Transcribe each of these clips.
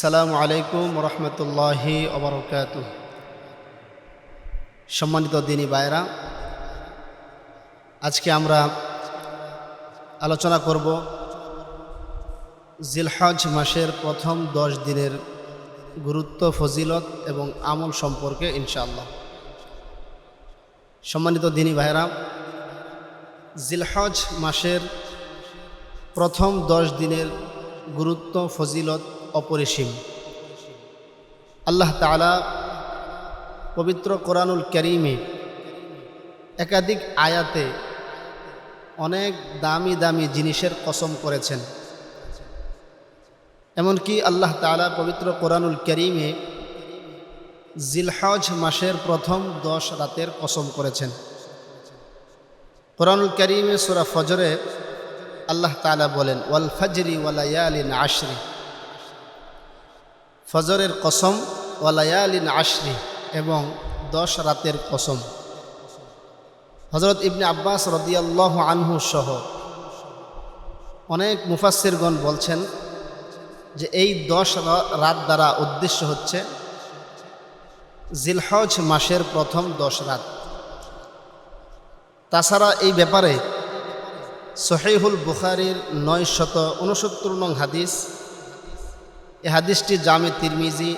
আসসালামু আলাইকুম রহমতুল্লাহি অবরকাত সম্মানিত দিনী বায়রা আজকে আমরা আলোচনা করব জিলহজ মাসের প্রথম দশ দিনের গুরুত্ব, ফজিলত এবং আমল সম্পর্কে ইনশাআল্লাহ। সম্মানিত দিনী ভাইরা জিলহজ মাসের প্রথম দশ দিনের গুরুত্ব, ফজিলত অপরিসীম। আল্লাহ তালা পবিত্র কোরআনুল করিমে একাধিক আয়াতে অনেক দামি দামি জিনিসের কসম করেছেন। এমনকি আল্লাহ তালা পবিত্র কোরআনুল করিমে জিলহজ মাসের প্রথম দশ রাতের কসম করেছেন। কোরআনুল করিমে সুরা ফজরে আল্লাহ তালা বলেন, ওয়াল ফজরি ওয়ালায়ালিন আশরি। ফজরের কসম ওয়ালায়ালিন আশরি এবং দশ রাতের কসম। হজরত ইবনে আব্বাস রদিয়াল্লাহ আনহু সহ অনেক মুফাসিরগণ বলছেন যে এই দশ রাত দ্বারা উদ্দেশ্য হচ্ছে জিলহজ মাসের প্রথম দশ রাত। তাছাড়া এই ব্যাপারে সহিহুল বুখারির নয় শত উনসত্তর নং হাদিস এ হাদিসটি জামে তিরমিজি,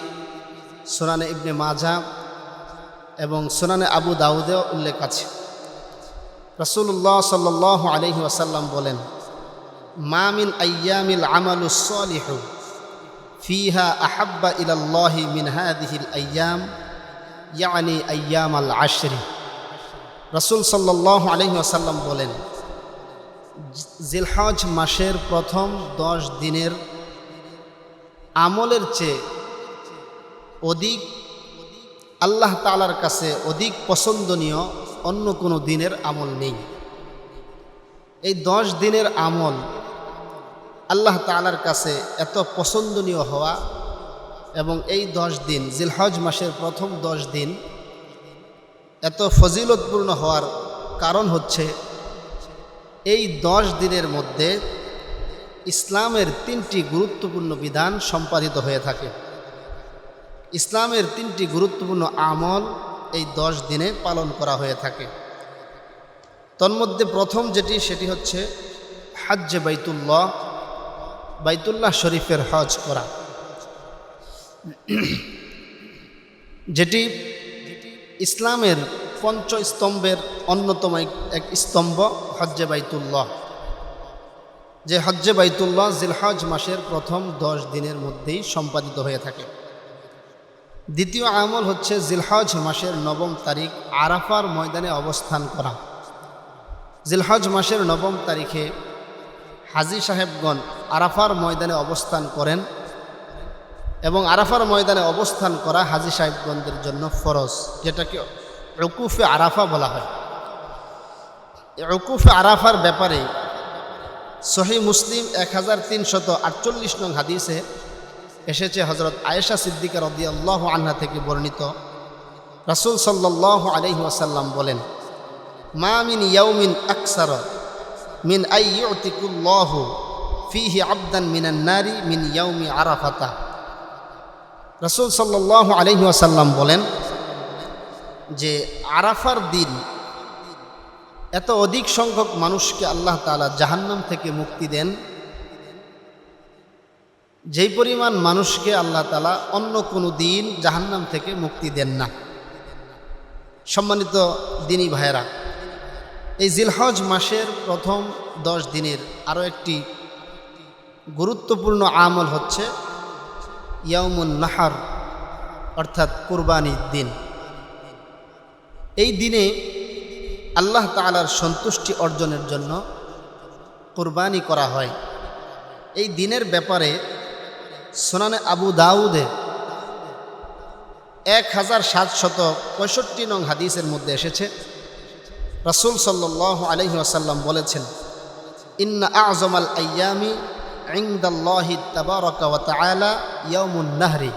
সোনানে ইবনে মাজা এবং সোনানে আবু দাউদেও উল্লেখ আছে। রসুল্লাহ সাল্লাহ আলহি ওয়াসাল্লাম বলেন মামিন আয়ামিল আমালুসলিহ ফিহা আহাব্বা ইলাল্লাহি মিন হাদিহিল আয়াম ইয়ানি আয়াম আল আশরি। রসুল সাল্লাহ আলহি ওয়াসাল্লাম বলেন জিলহজ মাসের প্রথম দশ দিনের আমলের চেয়ে অধিক আল্লাহ তালার কাছে অধিক পছন্দনীয় অন্য কোনো দিনের আমল নেই। এই দশ দিনের আমল আল্লাহ তালার কাছে এত পছন্দনীয় হওয়া এবং এই দশ দিন, জিলহজ মাসের প্রথম দশ দিন এত ফজিলতপূর্ণ হওয়ার কারণ হচ্ছে এই দশ দিনের মধ্যে ইসলামের তিনটি গুরুত্বপূর্ণ বিধান সম্পাদিত হয়ে থাকে। ইসলামের তিনটি গুরুত্বপূর্ণ আমল এই দশ দিনে পালন করা হয়ে থাকে। তন্মধ্যে প্রথম যেটি, সেটি হচ্ছে হাজ্জে বাইতুল্লাহ বাইতুল্লাহ শরীফের হজ করা। যেটি ইসলামের পঞ্চ স্তম্ভের অন্যতম এক স্তম্ভ হজ্জে বাইতুল্লাহ। যে হজ্জে বাইতুল্লাহ জিলহাজ মাসের প্রথম দশ দিনের মধ্যেই সম্পাদিত হয়ে থাকে। দ্বিতীয় আমল হচ্ছে জিলহজ মাসের নবম তারিখ আরাফার ময়দানে অবস্থান করা। জিলহজ মাসের নবম তারিখে হাজি সাহেবগণ আরাফার ময়দানে অবস্থান করেন এবং আরাফার ময়দানে অবস্থান করা হাজি সাহেবগণদের জন্য ফরজ, যেটাকে রকুফে আরাফা বলা হয়। রকুফে আরাফার ব্যাপারে সহি মুসলিম এক হাজার তিনশত আটচল্লিশ নং হাদিসে এসেছে হজরত আয়েশা সিদ্দিকা রদি আল্লাহ আন্না থেকে বর্ণিত। রাসুল সাল্লাহ আলহি ওয়াসাল্লাম বলেন, মা মিন ইয়াউমিন আকসার মিন আইয়ুতিকুল্লাহ ফিহি আবদান মিনান নারী মিন ইয়াউমি আরাফাতা। রাসুল সাল্লাহ আলহি ওয়াসাল্লাম বলেন যে, আরাফার দিন এত অধিক সংখ্যক মানুষকে আল্লাহ তালা জাহান্নাম থেকে মুক্তি দেন। যেই পরিমাণ মানুষকে আল্লাহ তালা অন্য কোনো দিন জাহান্নাম থেকে মুক্তি দেন না। সম্মানিত দিনী ভাইয়েরা, এই জিলহজ মাসের প্রথম দশ দিনের আরও একটি গুরুত্বপূর্ণ আমল হচ্ছে ইয়ামুন নাহার, অর্থাৎ কুরবানির দিন। এই দিনে আল্লাহ তালার সন্তুষ্টি অর্জনের জন্য কোরবানি করা হয়। এই দিনের ব্যাপারে সোনানে আবু দাউদে এক হাজার সাতশত পঁয়ষট্টি নং হাদিসের মধ্যে এসেছে। রাসুল সাল্লাহ আলহি আসাল্লাম বলেছেন, ইন্না আজমাল আয়ামি ইংদাল্লাহি তাবারকা ওয়া তাআলা ইয়াউমুন নাহরি।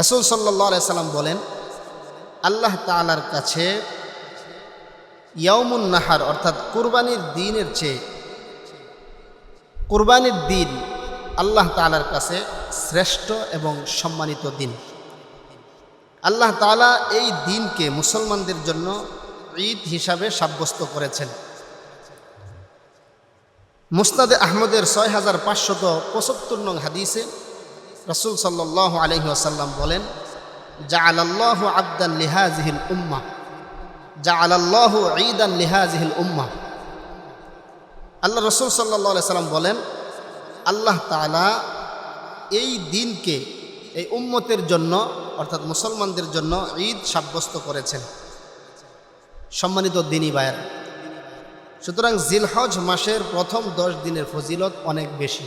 রাসূল সাল্লাল্লাহু আলাইহি সাল্লাম বলেন, আল্লাহ তাআলার কাছে ইয়াউমুন নাহার, অর্থাৎ কুরবানির দিনের চেয়ে কুরবানির দিন আল্লাহ তালার কাছে শ্রেষ্ঠ এবং সম্মানিত দিন। আল্লাহ তালা এই দিনকে মুসলমানদের জন্য ঈদ হিসাবে সাব্যস্ত করেছেন। মুস্তাদে আহমদের ছয় হাজার পাঁচশত পঁচাত্তর নং হাদিসে রসুল সাল্লাহ আলহি বলেন জা আল্লাহ আবদান লিহাজিহিল উম্মা। জা আল্লাহ ঈদান লিহাজিহিল উম্মা। আল্লাহ রসুল সাল্লাহ সাল্লাম বলেন, আল্লাহ তালা এই দিনকে, এই উম্মতের জন্য, অর্থাৎ মুসলমানদের জন্য ঈদ সাব্যস্ত করেছেন। সম্মানিত দিনী বায়ের সুতরাং জিলহজ মাসের প্রথম দশ দিনের ফজিলত অনেক বেশি।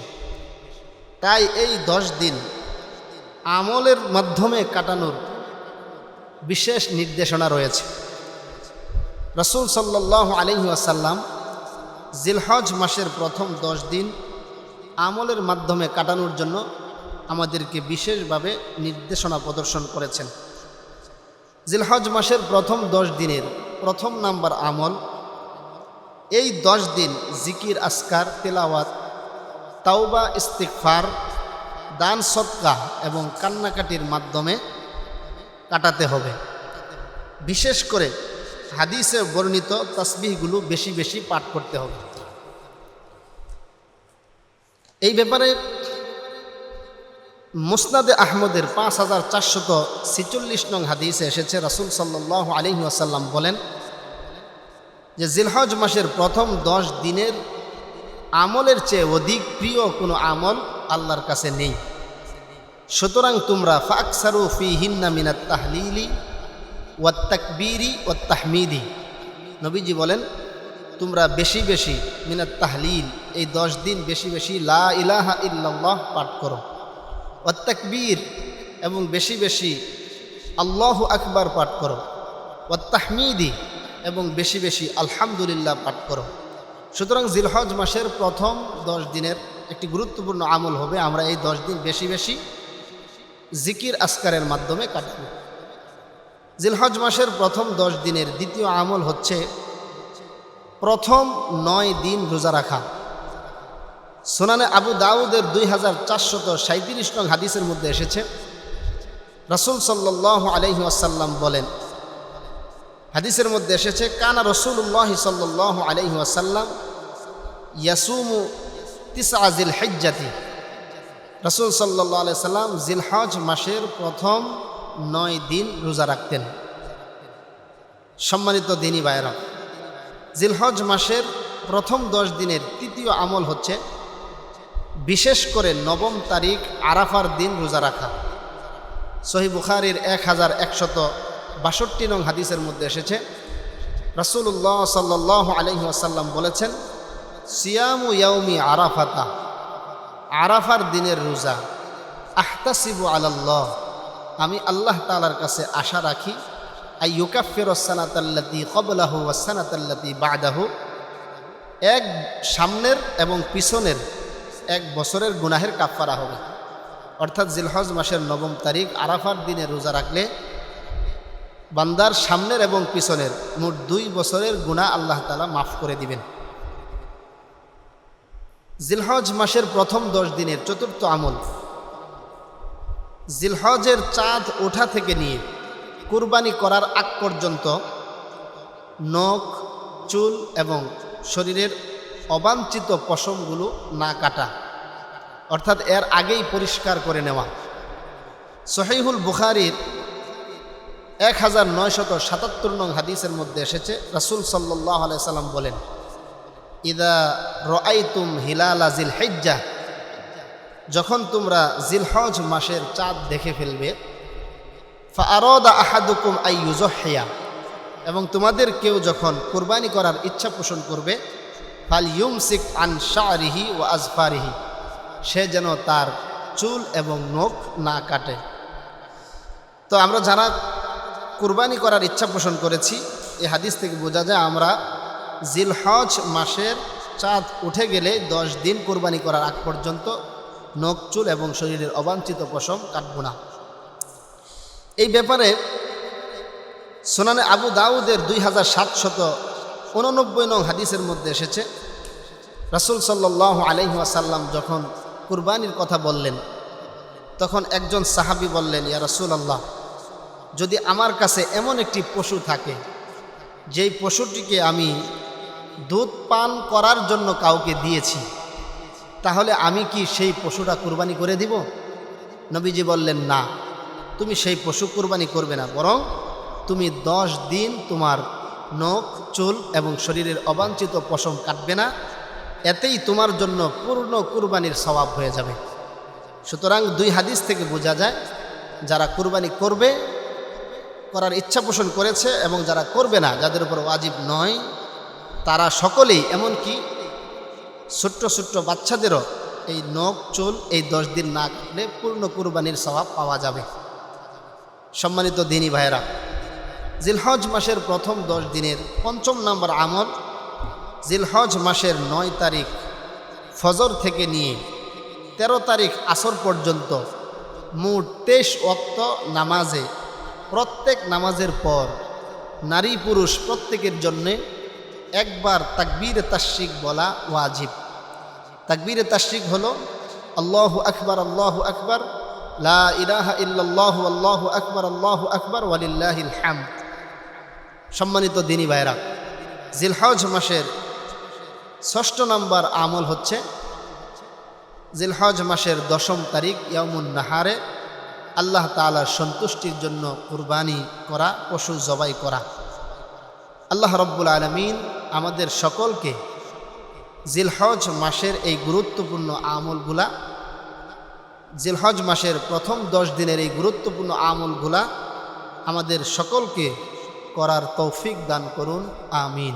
তাই এই দশ দিন আমলের মাধ্যমে কাটানোর বিশেষ নির্দেশনা রয়েছে। রসুল সাল্লাহ আলহি আসাল্লাম জিলহজ মাসের প্রথম দশ দিন আমলের মাধ্যমে কাটানোর জন্য আমাদেরকে বিশেষভাবে নির্দেশনা প্রদর্শন করেছেন। জিলহজ মাসের প্রথম দশ দিনের প্রথম নাম্বার আমল, এই দশ দিন জিকির আসকার তেলাওয়াত, তাওবা ইস্তিকফার দান সৎকা এবং কান্নাকাটির মাধ্যমে কাটাতে হবে। বিশেষ করে হাদিসে বর্ণিত তসবিহগুলো বেশি বেশি পাঠ করতে হবে। এই ব্যাপারে মুসনাদে আহমদের পাঁচ হাজার চারশত ছিচল্লিশ নং হাদিসে এসেছে, রাসুল সাল্লাহ আলহি আসাল্লাম বলেন যে, জিলহজ মাসের প্রথম দশ দিনের আমলের চেয়ে অধিক প্রিয় কোনো আমল আল্লাহর কাছে নেই। সুতরাং তোমরা ফাকসারু ফি হিন্না মিনাত তাহলিলি ওয়াত তাকবীরি ওয়াত তাহমিদি নবীজি বলেন, তোমরা বেশি বেশি মিনাত তাহলিল, এই দশ দিন বেশি বেশি লা ইলাহা ইল্লাল্লাহ পাঠ করো। ওয়াত তাকবীর এবং বেশি বেশি আল্লাহ আকবার পাঠ করো। ওয়াত তাহমিদি এবং বেশি বেশি আলহামদুলিল্লাহ পাঠ করো। সুতরাং জিলহজ মাসের প্রথম দশ দিনের একটি গুরুত্বপূর্ণ আমল হবে, আমরা এই দশ দিন বেশি বেশি জিকির আসকারের মাধ্যমে কাটব। জিলহজ মাসের প্রথম দশ দিনের দ্বিতীয় আমল হচ্ছে প্রথম নয় দিন রোজা রাখা। সোনানে আবু দাউদের দুই হাজার চারশত সাঁত্রিশ নং হাদিসের মধ্যে এসেছে, রসুল সাল্লাহ আলহি আসাল্লাম বলেন, হাদিসের মধ্যে এসেছে, কানা রসুল্লাহ সাল্লাহ আলহি আসাল্লাম ইয়াসুমু তিসা জিল হেজ্জাতি রসুল সাল্লাহ আলাই সাল্লাম জিলহজ মাসের প্রথম নয় দিন রোজা রাখতেন। সম্মানিত দিনী বায়রা জিলহজ মাসের প্রথম দশ দিনের তৃতীয় আমল হচ্ছে বিশেষ করে নবম তারিখ আরাফার দিন রোজা রাখা। সহি বুখারির এক হাজার একশত বাষট্টি নং হাদিসের মধ্যে এসেছে রসুল্লাহ সাল্লাহ আলহি আসাল্লাম বলেছেন, সিয়ামু ইয়াউমি আরাফাতা আরাফার দিনের রোজা, আহতাসিবু আলাল্লাহ আমি আল্লাহ তালার কাছে আশা রাখি, আই ইউকাফির ওসানাতাল্লাতি কবলাহু ওসানাতাল্লাতি বাদাহু। এক সামনের এবং পিছনের এক বছরের গুনাহের কাফারা হবে। অর্থাৎ জিলহজ মাসের নবম তারিখ আরাফার দিনে রোজা রাখলে বান্দার সামনের এবং পিছনের মোট দুই বছরের গুণা আল্লাহ তালা মাফ করে দিবেন। জিলহজ মাসের প্রথম দশ দিনের চতুর্থ আমল জিলহজের চাঁদ ওঠা থেকে নিয়ে কুরবানি করার আগ পর্যন্ত নখ, চুল এবং শরীরের অবাঞ্ছিত পশমগুলো না কাটা, অর্থাৎ এর আগেই পরিষ্কার করে নেওয়া। সহিহুল বুখারির এক হাজার নয়শত সাতাত্তর নং হাদিসের মধ্যে এসেছে, রাসুল সাল্লাহ সাল্লাম বলেন, ইদা রআইতুম হিলালা জিল হেজ্জা যখন তোমরা জিলহজ মাসের চাঁদ দেখে ফেলবে আহাদুকুম আইয়ুজহিয়া এবং তোমাদের কেউ যখন কোরবানি করার ইচ্ছা পোষণ করবে ফাল ইউমসিক আন শাহরিহি ও আজফারিহি, সে যেন তার চুল এবং নখ না কাটে। তো আমরা যারা কুরবানি করার ইচ্ছা পোষণ করেছি, এই হাদিস থেকে বোঝা যায় আমরা জিলহজ মাসের চাঁদ উঠে গেলে দশ দিন কোরবানি করার আগ পর্যন্ত নখ চুল এবং শরীরের অবাঞ্ছিত পশম কাটব না। এই ব্যাপারে সোনানে আবু দাউদের দুই হাজার সাতশত উননব্বই নং হাদিসের মধ্যে এসেছে, রাসুল সাল্লাহ আলহিহাসাল্লাম যখন কুরবানির কথা বললেন, তখন একজন সাহাবি বললেন, ইয়া রাসূলুল্লাহ, যদি আমার কাছে এমন একটি পশু থাকে, যেই পশুটিকে আমি দুধ পান করার জন্য কাউকে দিয়েছি তাহলে আমি কি সেই পশুটা কুরবানি করে দিব? নবীজি বললেন, না, তুমি সেই পশু কুরবানি করবে না, বরং তুমি দশ দিন তোমার নখ, চুল এবং শরীরের অবাঞ্ছিত পশম কাটবে না, এতেই তোমার জন্য পূর্ণ কুরবানির স্বভাব হয়ে যাবে। সুতরাং দুই হাদিস থেকে বোঝা যায়, যারা কুরবানি করবে, করার ইচ্ছা পোষণ করেছে এবং যারা করবে না, যাদের উপর ওয়াজিব নয়, তারা সকলেই এমনকি ছোট্ট ছোট্ট বাচ্চাদেরও এই নখ, চুল এই দশ দিন না কাটলে পূর্ণ কুরবানির স্বভাব পাওয়া যাবে। সম্মানিত দিনী ভাইয়েরা, জিলহজ মাসের প্রথম দশ দিনের পঞ্চম নম্বর আমল জিলহজ মাসের নয় তারিখ ফজর থেকে নিয়ে ১৩ তারিখ আসর পর্যন্ত মোট তেইশ অক্ত নামাজে প্রত্যেক নামাজের পর নারী পুরুষ প্রত্যেকের জন্যে একবার তাকবীর তাশ্রিক বলা ওয়াজিব। তাকবীর তাশ্রিক হলো, আল্লাহ আকবার, আল্লাহ আকবর, লা ইলাহা ইল্লাল্লাহু, আল্লাহু আকবার আল্লাহু আকবার, ওয়ালিল্লাহিল হামদ। সম্মানিত দিনী ভাইরা জিলহজ মাসের ষষ্ঠ নম্বর আমল হচ্ছে, জিলহজ মাসের দশম তারিখ ইয়ামুন নাহারে আল্লাহ তালার সন্তুষ্টির জন্য কুরবানি করা, পশু জবাই করা। আল্লাহ রব্বুল আলমিন আমাদের সকলকে জিলহজ মাসের এই গুরুত্বপূর্ণ আমলগুলা, জিলহজ মাসের প্রথম দশ দিনের এই গুরুত্বপূর্ণ আমলগুলা আমাদের সকলকে করার তৌফিক দান করুন, আমিন।